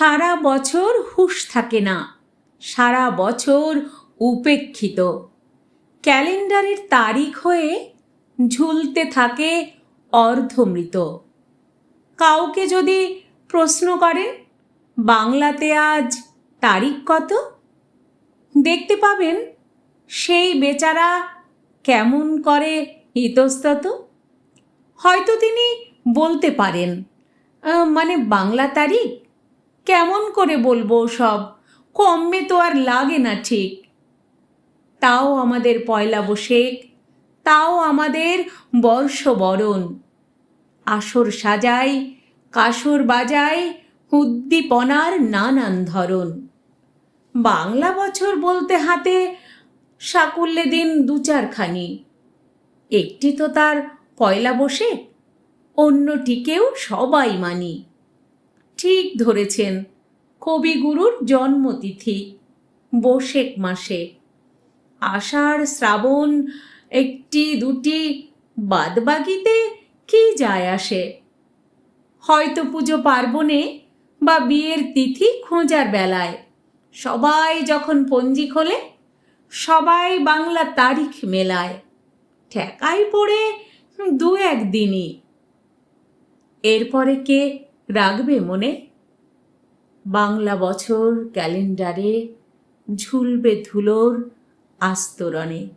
সারা বছর হুঁশ থাকে না, সারা বছর উপেক্ষিত। ক্যালেন্ডারের তারিখ হয়ে ঝুলতে থাকে অর্ধমৃত। কাউকে যদি প্রশ্ন করেন, বাংলাতে আজ তারিখ কত? দেখতে পাবেন সেই বেচারা কেমন করে ইতস্তত। হয়তো তিনি বলতে পারেন মানে বাংলা তারিখ? কেমন করে বলব সব? কমবে তো আর লাগে না ঠিক। তাও আমাদের পয়লা বৈশেখ, তাও আমাদের বর্ষবরণ। আসর সাজাই, কাসর বাজাই উদ্দীপনার নানান ধরন। বাংলা বছর বলতে হাতে সাকুল্যে দিন দু চারখানি একটি তো তার পয়লা বসে অন্যটিকেও সবাই মানি। ঠিক ধরেছেন। কবিগুরুর জন্মতিথি বৈশেখ মাসে। আষাঢ়, শ্রাবণ, একটি, দুটি, বাদবাকিতে কি যায় আসে? হয়তো পুজো পার্বণে বা বিয়ের তিথি খোঁজার বেলায়। সবাই যখন পঞ্জি খোলে, সবাই বাংলা তারিখ মেলায়। ঠেকাই পড়ে দু একদিনই এরপরে কে রাখবে মনে? বাংলা বছর ক্যালেন্ডারে ঝুলবে ধুলোর আস্তরণে।